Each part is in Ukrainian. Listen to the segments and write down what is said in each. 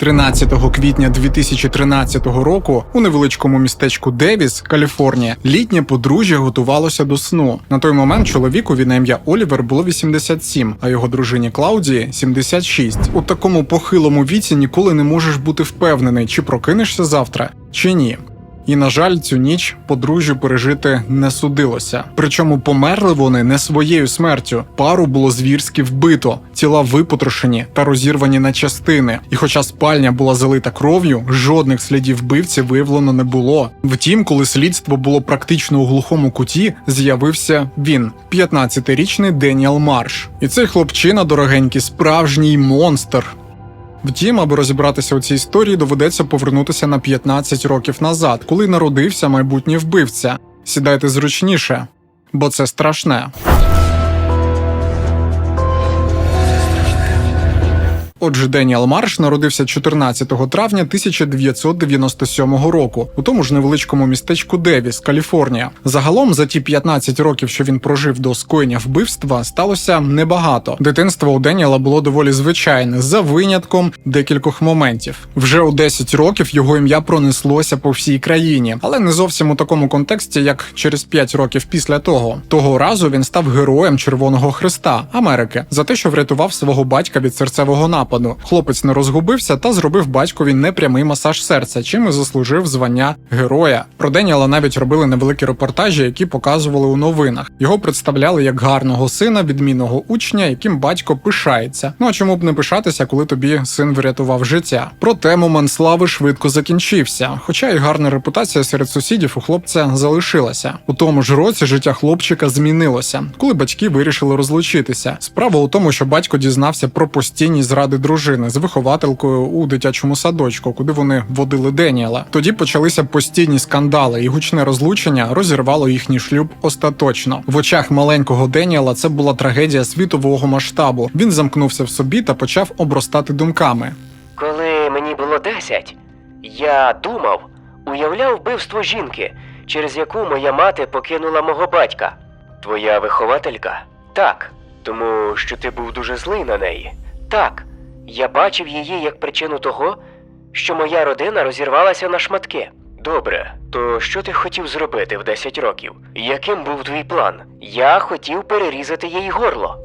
13 квітня 2013 року у невеличкому містечку Девіс, Каліфорнія, літнє подружжя готувалося до сну. На той момент чоловікові на ім'я Олівер було 87, а його дружині Клаудії 76. У такому похилому віці ніколи не можеш бути впевнений, чи прокинешся завтра, чи ні. І, на жаль, цю ніч подружжю пережити не судилося. Причому померли вони не своєю смертю. Пару було звірськи вбито, тіла випотрошені та розірвані на частини. І хоча спальня була залита кров'ю, жодних слідів вбивці виявлено не було. Втім, коли слідство було практично у глухому куті, з'явився він, 15-річний Деніел Марш. І цей хлопчина, дорогенький, справжній монстр. Втім, аби розібратися у цій історії, доведеться повернутися на 15 років назад, коли народився майбутній вбивця. Сідайте зручніше, бо це страшне. Отже, Деніел Марш народився 14 травня 1997 року у тому ж невеличкому містечку Девіс, Каліфорнія. Загалом за ті 15 років, що він прожив до скоєння вбивства, сталося небагато. Дитинство у Деніела було доволі звичайне, за винятком декількох моментів. Вже у 10 років його ім'я пронеслося по всій країні, але не зовсім у такому контексті, як через 5 років після того. Того разу він став героєм Червоного Христа Америки за те, що врятував свого батька від серцевого нападу. Хлопець не розгубився та зробив батькові непрямий масаж серця, чим і заслужив звання героя. Про Деніела навіть робили невеликі репортажі, які показували у новинах. Його представляли як гарного сина, відмінного учня, яким батько пишається. Ну а чому б не пишатися, коли тобі син врятував життя? Проте момент слави швидко закінчився. Хоча і гарна репутація серед сусідів у хлопця залишилася. У тому ж році життя хлопчика змінилося, коли батьки вирішили розлучитися. Справа у тому, що батько дізнався про постійні зради дружини з вихователькою у дитячому садочку, куди вони водили Деніела. Тоді почалися постійні скандали, і гучне розлучення розірвало їхній шлюб остаточно. В очах маленького Деніела це була трагедія світового масштабу. Він замкнувся в собі та почав обростати думками. Коли мені було 10, я думав, уявляв вбивство жінки, через яку моя мати покинула мого батька. Твоя вихователька? Так. Тому що ти був дуже злий на неї. Так. Я бачив її як причину того, що моя родина розірвалася на шматки. Добре, то що ти хотів зробити в 10 років? Яким був твій план? Я хотів перерізати їй горло.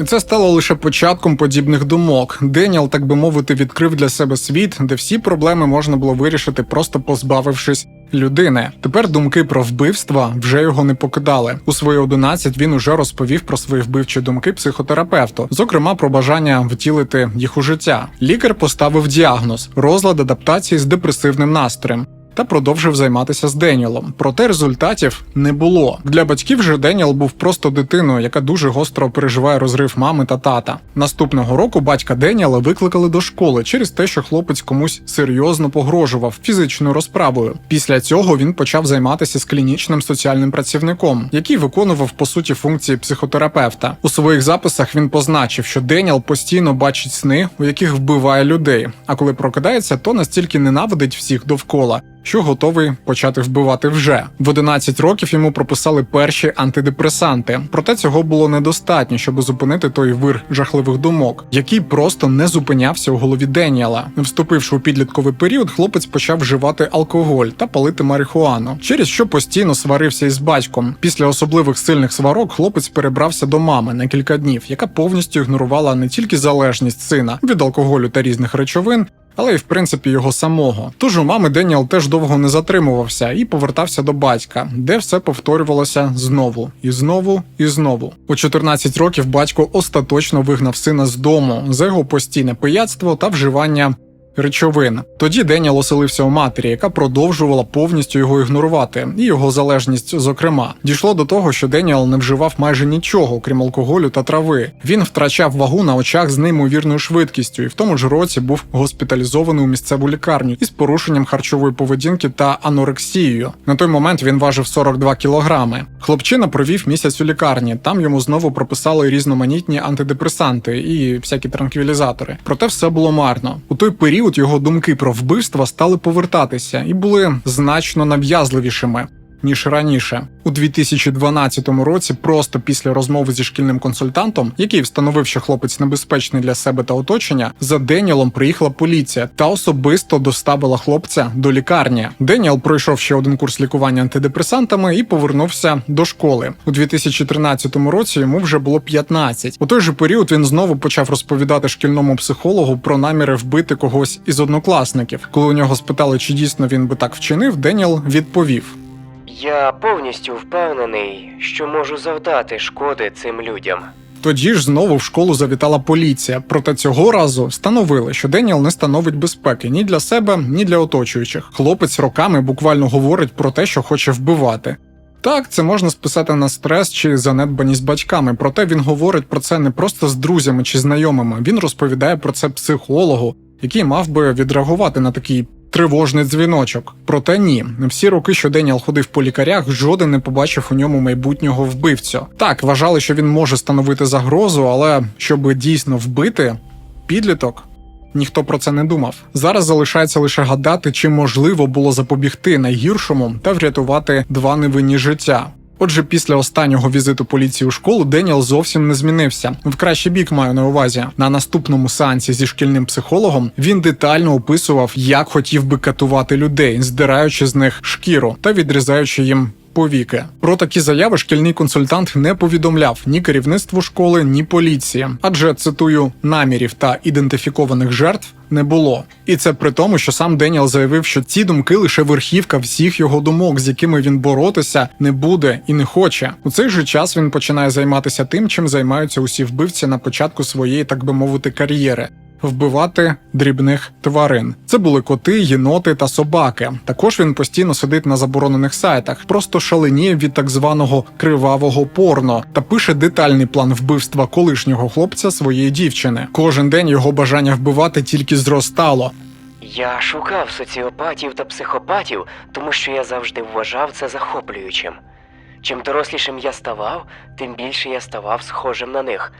І це стало лише початком подібних думок. Деніел, так би мовити, відкрив для себе світ, де всі проблеми можна було вирішити, просто позбавившись людини. Тепер думки про вбивства вже його не покидали. У свої 11 він уже розповів про свої вбивчі думки психотерапевту, зокрема про бажання втілити їх у життя. Лікар поставив діагноз розлад адаптації з депресивним настроєм. Та продовжив займатися з Деніелом. Проте результатів не було. Для батьків же Деніел був просто дитиною, яка дуже гостро переживає розрив мами та тата. Наступного року батька Деніела викликали до школи через те, що хлопець комусь серйозно погрожував фізичною розправою. Після цього він почав займатися з клінічним соціальним працівником, який виконував по суті функції психотерапевта. У своїх записах він позначив, що Деніел постійно бачить сни, у яких вбиває людей. А коли прокидається, то настільки ненавидить всіх довкола, що готовий почати вбивати вже. В 11 років йому прописали перші антидепресанти. Проте цього було недостатньо, щоб зупинити той вир жахливих думок, який просто не зупинявся у голові Деніела. Вступивши у підлітковий період, хлопець почав вживати алкоголь та палити марихуану, через що постійно сварився із батьком. Після особливих сильних сварок хлопець перебрався до мами на кілька днів, яка повністю ігнорувала не тільки залежність сина від алкоголю та різних речовин, але й в принципі його самого. Тож у мами Деніел теж довго не затримувався і повертався до батька, де все повторювалося знову і знову і знову. У 14 років батько остаточно вигнав сина з дому за його постійне пияцтво та вживання. Речовин тоді Деніел оселився у матері, яка продовжувала повністю його ігнорувати, і його залежність, зокрема, дійшло до того, що Деніел не вживав майже нічого, крім алкоголю та трави. Він втрачав вагу на очах з неймовірною швидкістю, і в тому ж році був госпіталізований у місцеву лікарню із порушенням харчової поведінки та анорексією. На той момент він важив 42 кілограми. Хлопчина провів місяць у лікарні. Там йому знову прописали різноманітні антидепресанти і всякі транквілізатори. Проте все було марно. У той період його думки про вбивства стали повертатися і були значно нав'язливішими. Ніж раніше. У 2012 році, просто після розмови зі шкільним консультантом, який встановив, що хлопець небезпечний для себе та оточення, за Деніелом приїхала поліція та особисто доставила хлопця до лікарні. Деніел пройшов ще один курс лікування антидепресантами і повернувся до школи. У 2013 році йому вже було 15. У той же період він знову почав розповідати шкільному психологу про наміри вбити когось із однокласників. Коли у нього спитали, чи дійсно він би так вчинив, Деніел відповів: Я повністю впевнений, що можу завдати шкоди цим людям. Тоді ж знову в школу завітала поліція. Проте цього разу встановили, що Деніел не становить безпеки ні для себе, ні для оточуючих. Хлопець роками буквально говорить про те, що хоче вбивати. Так, це можна списати на стрес чи занедбаність батьками, проте він говорить про це не просто з друзями чи знайомими. Він розповідає про це психологу, який мав би відреагувати на такий тривожний дзвіночок. Проте ні, всі роки, що Деніал ходив по лікарях, жоден не побачив у ньому майбутнього вбивцю. Так, вважали, що він може становити загрозу, але щоб дійсно вбити підліток. Ніхто про це не думав. Зараз залишається лише гадати, чи можливо було запобігти найгіршому та врятувати два невинні життя. Отже, після останнього візиту поліції у школу Деніел зовсім не змінився. В кращий бік маю на увазі. На наступному сеансі зі шкільним психологом він детально описував, як хотів би катувати людей, здираючи з них шкіру та відрізаючи їм. Повіки про такі заяви шкільний консультант не повідомляв ні керівництву школи, ні поліції, адже цитую намірів та ідентифікованих жертв не було. І це при тому, що сам Деніел заявив, що ці думки лише верхівка всіх його думок, з якими він боротися не буде і не хоче. У цей же час він починає займатися тим, чим займаються усі вбивці на початку своєї, так би мовити, кар'єри. Вбивати дрібних тварин. Це були коти, єноти та собаки. Також він постійно сидить на заборонених сайтах, просто шаленіє від так званого кривавого порно та пише детальний план вбивства колишнього хлопця своєї дівчини. Кожен день його бажання вбивати тільки зростало. Я шукав соціопатів та психопатів, тому що я завжди вважав це захоплюючим. Чим дорослішим я ставав, тим більше я ставав схожим на них,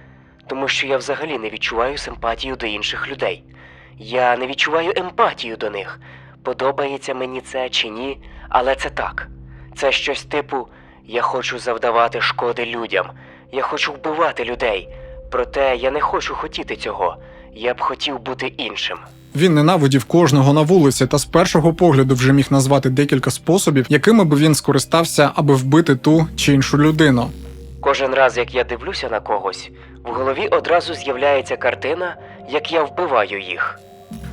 тому що я взагалі не відчуваю симпатію до інших людей. Я не відчуваю емпатію до них. Подобається мені це чи ні, але це так. Це щось типу: я хочу завдавати шкоди людям, я хочу вбивати людей. Проте я не хочу хотіти цього. Я б хотів бути іншим. Він ненавидів кожного на вулиці та з першого погляду вже міг назвати декілька способів, якими би він скористався, аби вбити ту чи іншу людину. Кожен раз, як я дивлюся на когось, в голові одразу з'являється картина, як я вбиваю їх.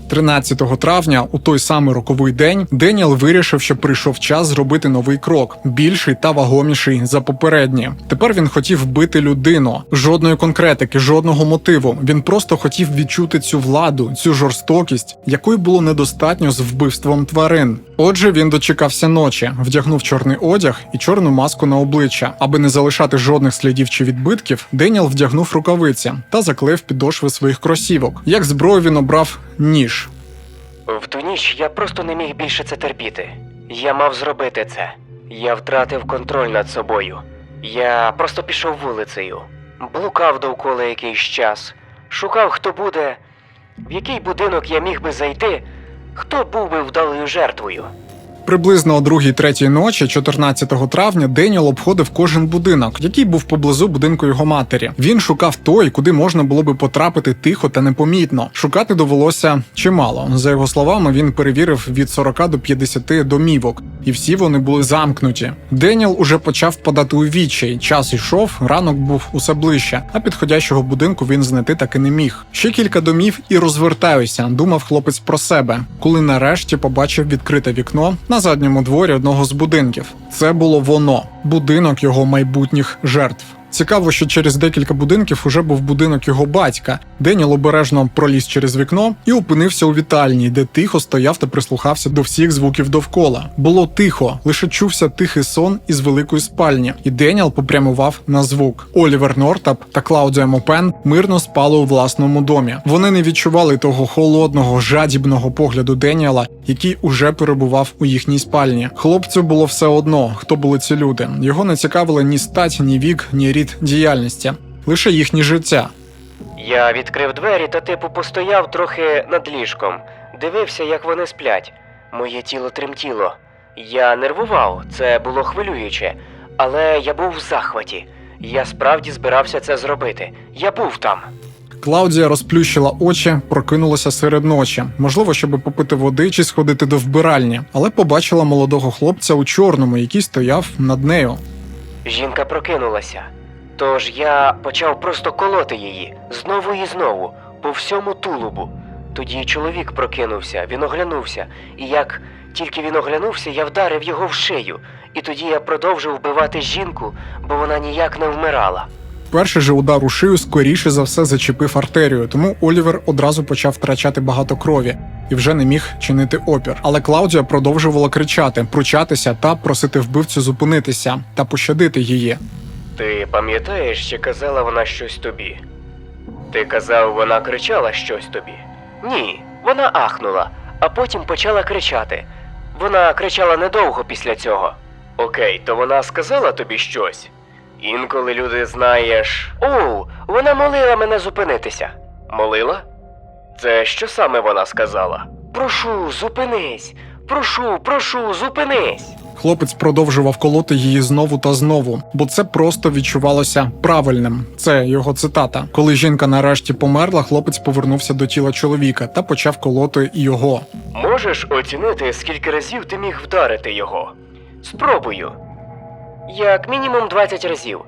13 травня, у той самий роковий день, Деніел вирішив, що прийшов час зробити новий крок, більший та вагоміший за попередні. Тепер він хотів вбити людину. Жодної конкретики, жодного мотиву. Він просто хотів відчути цю владу, цю жорстокість, якої було недостатньо з вбивством тварин. Отже, він дочекався ночі, вдягнув чорний одяг і чорну маску на обличчя. Аби не залишати жодних слідів чи відбитків, Деніел вдягнув рукавиці та заклеїв підошви своїх кросівок. Як зброю він обрав ніж. В ту ніч я просто не міг більше це терпіти. Я мав зробити це. Я втратив контроль над собою. Я просто пішов вулицею, блукав довкола якийсь час, шукав, хто буде, в який будинок я міг би зайти, хто був би вдалою жертвою. Приблизно о 2-3 ночі, 14 травня, Деніел обходив кожен будинок, який був поблизу будинку його матері. Він шукав той, куди можна було би потрапити тихо та непомітно. Шукати довелося чимало. За його словами, він перевірив від 40 до 50 домівок, і всі вони були замкнуті. Деніел уже почав впадати у відчай. Час йшов, ранок був усе ближче, а підходящого будинку він знайти таки не міг. Ще кілька домів і розвертаюся, думав хлопець про себе, коли нарешті побачив відкрите вікно на задньому дворі одного з будинків. Це було воно, будинок його майбутніх жертв. Цікаво, що через декілька будинків уже був будинок його батька. Деніел обережно проліз через вікно і опинився у вітальні, де тихо стояв та прислухався до всіх звуків довкола. Було тихо, лише чувся тихий сон із великої спальні, і Деніел попрямував на звук. Олівер Нортап та Клаудія Мопен мирно спали у власному домі. Вони не відчували того холодного, жадібного погляду Деніела, який уже перебував у їхній спальні. Хлопцю було все одно, хто були ці люди. Його не цікавили ні стать, ні вік, ні рід діяльності, лише їхнє життя. Я відкрив двері та типу постояв трохи над ліжком, дивився, як вони сплять. Моє тіло тремтіло. Я нервував, це було хвилююче, але я був в захваті. Я справді збирався це зробити. Я був там. Клаудія розплющила очі, прокинулася серед ночі, можливо, щоб попити води чи сходити до вбиральні, але побачила молодого хлопця у чорному, який стояв над нею. Жінка прокинулася. Тож я почав просто колоти її знову і знову, по всьому тулубу. Тоді чоловік прокинувся, він оглянувся, і як тільки він оглянувся, я вдарив його в шию, і тоді я продовжив вбивати жінку, бо вона ніяк не вмирала. Перший же удар у шию скоріше за все зачепив артерію, тому Олівер одразу почав втрачати багато крові і вже не міг чинити опір. Але Клаудія продовжувала кричати, пручатися та просити вбивцю зупинитися та пощадити її. Ти пам'ятаєш, чи казала вона щось тобі? Ти казав, вона кричала щось тобі? Ні, вона ахнула, а потім почала кричати. Вона кричала недовго після цього. Окей, то вона сказала тобі щось. Інколи люди знаєш. О, вона молила мене зупинитися. Молила? Це що саме вона сказала? Прошу, зупинись. Прошу, прошу, зупинись. Хлопець продовжував колоти її знову та знову, бо це просто відчувалося правильним. Це його цитата. Коли жінка нарешті померла, хлопець повернувся до тіла чоловіка та почав колоти його. Можеш оцінити, скільки разів ти міг вдарити його? Спробую. Як мінімум 20 разів.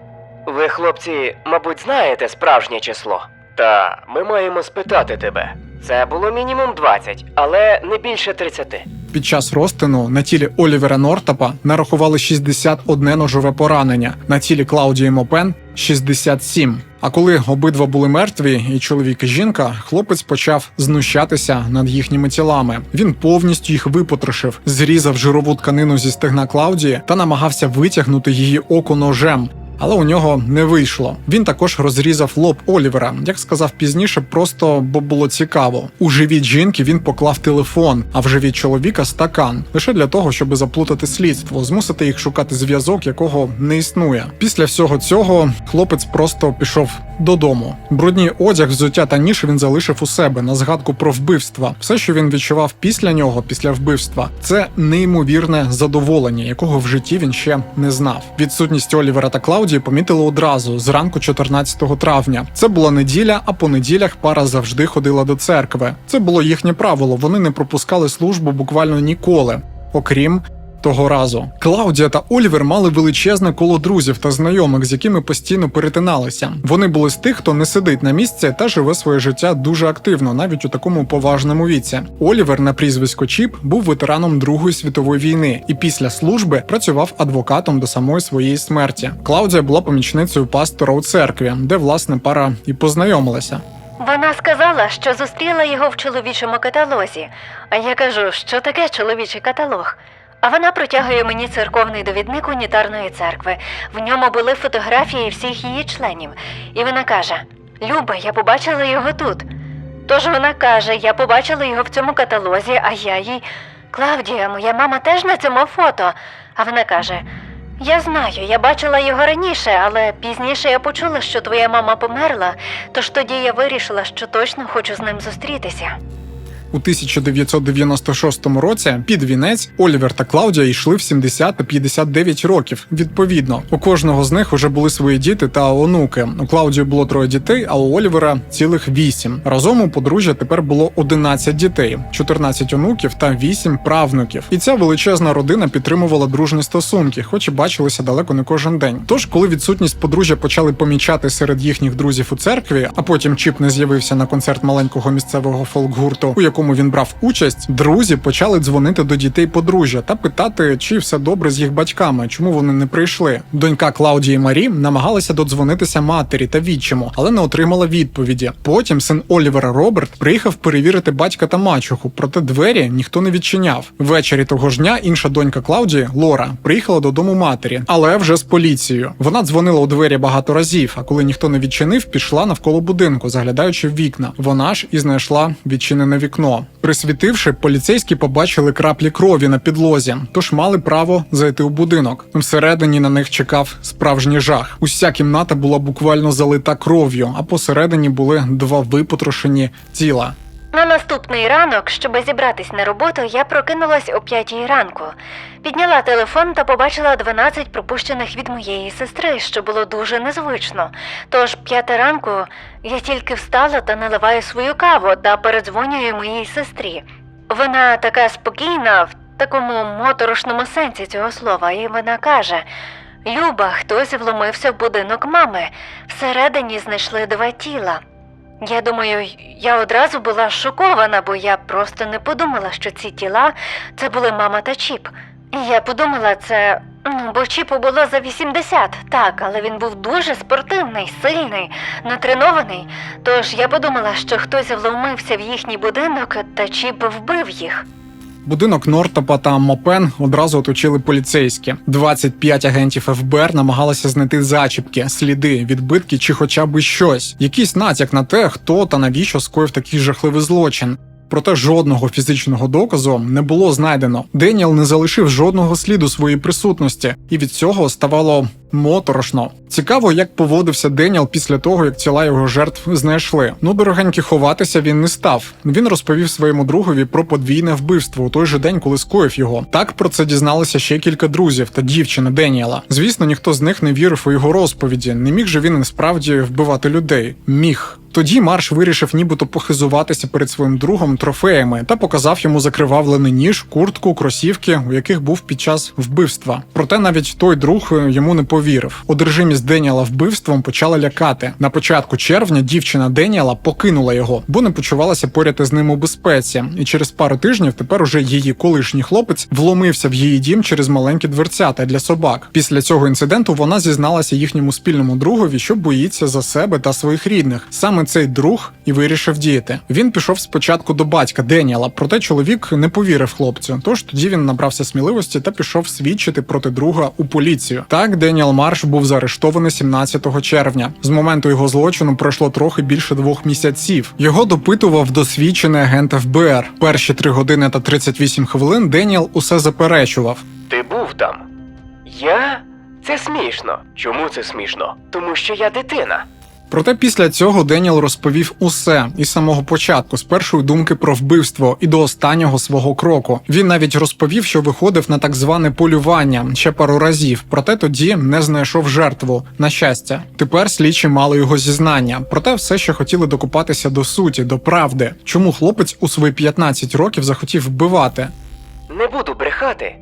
Ви, хлопці, мабуть, знаєте справжнє число. Та ми маємо спитати тебе. Це було мінімум 20, але не більше 30. Під час розтину на тілі Олівера Нортапа нарахували 61 ножове поранення, на тілі Клаудії Мопен 67. А коли обидва були мертві, і чоловік і жінка, хлопець почав знущатися над їхніми тілами. Він повністю їх випотрошив, зрізав жирову тканину зі стегна Клаудії та намагався витягнути її око ножем. Але у нього не вийшло. Він також розрізав лоб Олівера, як сказав пізніше, просто бо було цікаво. У живіт жінки він поклав телефон, а в живіт чоловіка стакан, лише для того, щоб заплутати слідство, змусити їх шукати зв'язок, якого не існує. Після всього цього хлопець просто пішов додому. Брудній одяг, взуття та ніж він залишив у себе на згадку про вбивства. Все, що він відчував після нього, після вбивства, це неймовірне задоволення, якого в житті він ще не знав. Відсутність Олівера та Клаудії помітили одразу зранку 14 травня. Це була неділя, а по неділях пара завжди ходила до церкви. Це було їхнє правило. Вони не пропускали службу буквально ніколи, окрім. Того разу Клаудія та Олівер мали величезне коло друзів та знайомих, з якими постійно перетиналися. Вони були з тих, хто не сидить на місці та живе своє життя дуже активно, навіть у такому поважному віці. Олівер на прізвисько Чіп був ветераном Другої світової війни і після служби працював адвокатом до самої своєї смерті. Клаудія була помічницею пастора у церкві, де власне пара і познайомилася. Вона сказала, що зустріла його в чоловічому каталозі. А я кажу, що таке чоловічий каталог. А вона протягує мені церковний довідник унітарної церкви. В ньому були фотографії всіх її членів. І вона каже: Люба, я побачила його тут. Тож вона каже: Я побачила його в цьому каталозі, а я їй. Клавдія, моя мама теж на цьому фото. А вона каже: Я знаю, я бачила його раніше, але пізніше я почула, що твоя мама померла, тож тоді я вирішила, що точно хочу з ним зустрітися. У 1996 році під вінець Олівер та Клаудія йшли в 70 та 59 років. Відповідно, у кожного з них вже були свої діти та онуки. У Клаудії було троє дітей, а у Олівера цілих вісім. Разом у подружжя тепер було 11 дітей, 14 онуків та 8 правнуків. І ця величезна родина підтримувала дружні стосунки, хоч і бачилися далеко не кожен день. Тож, коли відсутність подружжя почали помічати серед їхніх друзів у церкві, а потім Чіп не з'явився на концерт маленького місцевого фолк-гурту, у якому він брав участь, друзі почали дзвонити до дітей подружжя та питати, чи все добре з їх батьками, чому вони не прийшли. Донька Клаудії Марі намагалася додзвонитися матері та відчиму, але не отримала відповіді. Потім син Олівера Роберт приїхав перевірити батька та мачуху, проте двері ніхто не відчиняв. Ввечері того ж дня інша донька Клаудії Лора приїхала додому матері, але вже з поліцією. Вона дзвонила у двері багато разів, а коли ніхто не відчинив, пішла навколо будинку, заглядаючи в вікна. Вона ж і знайшла відчинене вікно. Присвітивши, поліцейські побачили краплі крові на підлозі, тож мали право зайти у будинок. Всередині на них чекав справжній жах. Уся кімната була буквально залита кров'ю, а посередині були два випотрошені тіла. На наступний ранок, щоб зібратись на роботу, я прокинулась о п'ятій ранку. Підняла телефон та побачила 12 пропущених від моєї сестри, що було дуже незвично. Тож п'ята ранку я тільки встала та наливаю свою каву та передзвонюю моїй сестрі. Вона така спокійна в такому моторошному сенсі цього слова, і вона каже: Люба, хтось вломився в будинок мами. Всередині знайшли два тіла. Я думаю, я одразу була шокована, бо я просто не подумала, що ці тіла це були мама та Чіп. Я подумала, це. Ну, бо Чіпу було за 80, так, але він був дуже спортивний, сильний, натренований. Тож я подумала, що хтось вломився в їхній будинок та Чіп вбив їх. Будинок Нортопа та Мопен одразу оточили поліцейські. 25 агентів ФБР намагалися знайти зачіпки, сліди, відбитки чи хоча б щось, якийсь натяк на те, хто та навіщо скоїв такий жахливий злочин. Проте жодного фізичного доказу не було знайдено. Деніел не залишив жодного сліду своєї присутності, і від цього ставало моторошно. Цікаво, як поводився Деніел після того, як тіла його жертв знайшли. Ну, дорогенькі, ховатися він не став. Він розповів своєму другові про подвійне вбивство у той же день, коли скоїв його. Так про це дізналися ще кілька друзів та дівчина Деніела. Звісно, ніхто з них не вірив у його розповіді. Не міг же він насправді вбивати людей. Міг. Тоді Марш вирішив нібито похизуватися перед своїм другом трофеями та показав йому закривавлений ніж, куртку, кросівки, у яких був під час вбивства. Проте навіть той друг йому не повірив. Одержимість Деніела вбивством почала лякати. На початку червня дівчина Деніела покинула його, бо не почувалася поряд із ним у безпеці. І через пару тижнів тепер уже її колишній хлопець вломився в її дім через маленькі дверцята для собак. Після цього інциденту вона зізналася їхньому спільному другові, що боїться за себе та своїх рідних. Саме цей друг і вирішив діяти. Він пішов спочатку до батька Деніела, проте чоловік не повірив хлопцю. Тож тоді він набрався сміливості та пішов свідчити проти друга у поліцію. Так Деніел Марш був заарештований 17 червня. З моменту його злочину пройшло трохи більше двох місяців. Його допитував досвідчений агент ФБР. Перші 3 години та 38 хвилин Деніел усе заперечував. Ти був там. Я? Це смішно. Чому це смішно? Тому що я дитина. Проте після цього Деніел розповів усе із самого початку, з першої думки про вбивство і до останнього свого кроку. Він навіть розповів, що виходив на так зване полювання ще пару разів, проте тоді не знайшов жертву. На щастя, тепер слідчі мали його зізнання. Проте все ще хотіли докупатися до суті, до правди. Чому хлопець у свої 15 років захотів вбивати? Не буду брехати.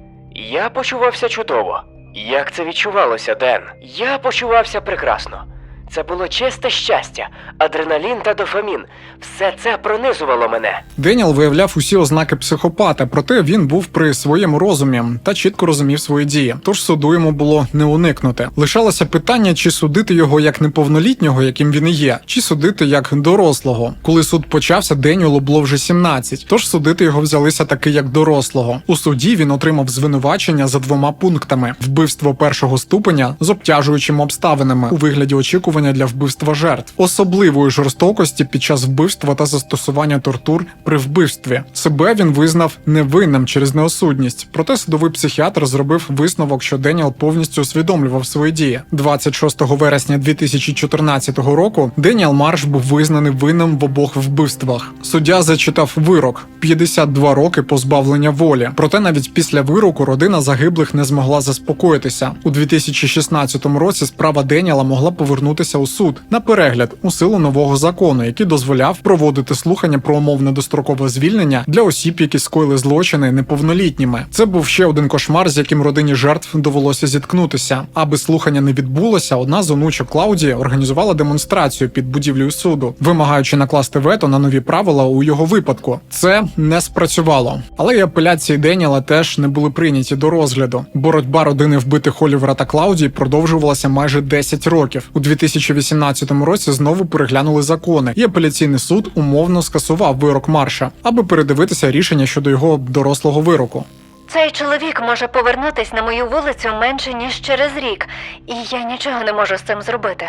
Я почувався чудово. Як це відчувалося, Ден? Я почувався прекрасно. Це було чисте щастя, адреналін та дофамін. Все це пронизувало мене. Деніел виявляв усі ознаки психопата, проте він був при своєму розумі та чітко розумів свої дії. Тож суду йому було не уникнути. Лишалося питання, чи судити його як неповнолітнього, яким він і є, чи судити як дорослого. Коли суд почався, Деніелу було вже 17, тож судити його взялися таки як дорослого. У суді він отримав звинувачення за двома пунктами: вбивство першого ступеня з обтяжуючими обставинами у вигляді очікування для вбивства жертв, особливої жорстокості під час вбивства та застосування тортур при вбивстві. Себе він визнав невинним через неосудність. Проте судовий психіатр зробив висновок, що Деніел повністю усвідомлював свої дії. 26 вересня 2014 року Деніел Марш був визнаний винним в обох вбивствах. Суддя зачитав вирок 52 роки позбавлення волі. Проте навіть після вироку родина загиблих не змогла заспокоїтися. У 2016 році справа Деніела могла повернутися у суд на перегляд у силу нового закону, який дозволяв проводити слухання про умовне дострокове звільнення для осіб, які скоїли злочини неповнолітніми. Це був ще один кошмар, з яким родині жертв довелося зіткнутися. Аби слухання не відбулося, одна з онучок Клаудії організувала демонстрацію під будівлею суду, вимагаючи накласти вето на нові правила у його випадку. Це не спрацювало, але і апеляції Деніела теж не були прийняті до розгляду. Боротьба родини вбитих Олівера та Клаудії продовжувалася майже 10 років. У 2018 році знову переглянули закони, і апеляційний суд умовно скасував вирок Марша, аби передивитися рішення щодо його дорослого вироку. Цей чоловік може повернутись на мою вулицю менше ніж через рік, і я нічого не можу з цим зробити.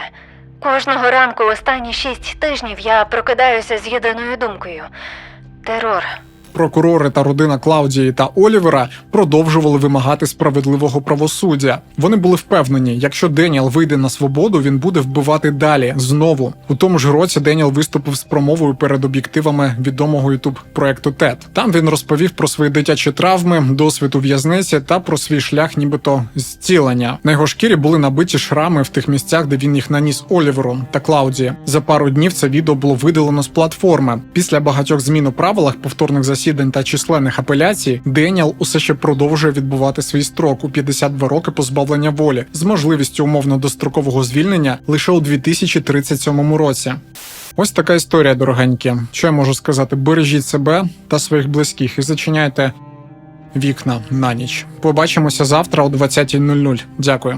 Кожного ранку останні шість тижнів я прокидаюся з єдиною думкою терор. Прокурори та родина Клаудії та Олівера продовжували вимагати справедливого правосуддя. Вони були впевнені, якщо Деніел вийде на свободу, він буде вбивати далі знову. У тому ж році Деніел виступив з промовою перед об'єктивами відомого ютуб проекту TED. Там він розповів про свої дитячі травми, досвід у в'язниці та про свій шлях, нібито зцілення. На його шкірі були набиті шрами в тих місцях, де він їх наніс Оліверу та Клаудії. За пару днів це відео було видалено з платформи. Після багатьох змін у правилах, повторних засідань та численних апеляцій, Деніел усе ще продовжує відбувати свій строк у 52 роки позбавлення волі з можливістю умовно дострокового звільнення лише у 2037 році. Ось така історія, дорогенькі. Що я можу сказати? Бережіть себе та своїх близьких і зачиняйте вікна на ніч. Побачимося завтра о 20.00. Дякую.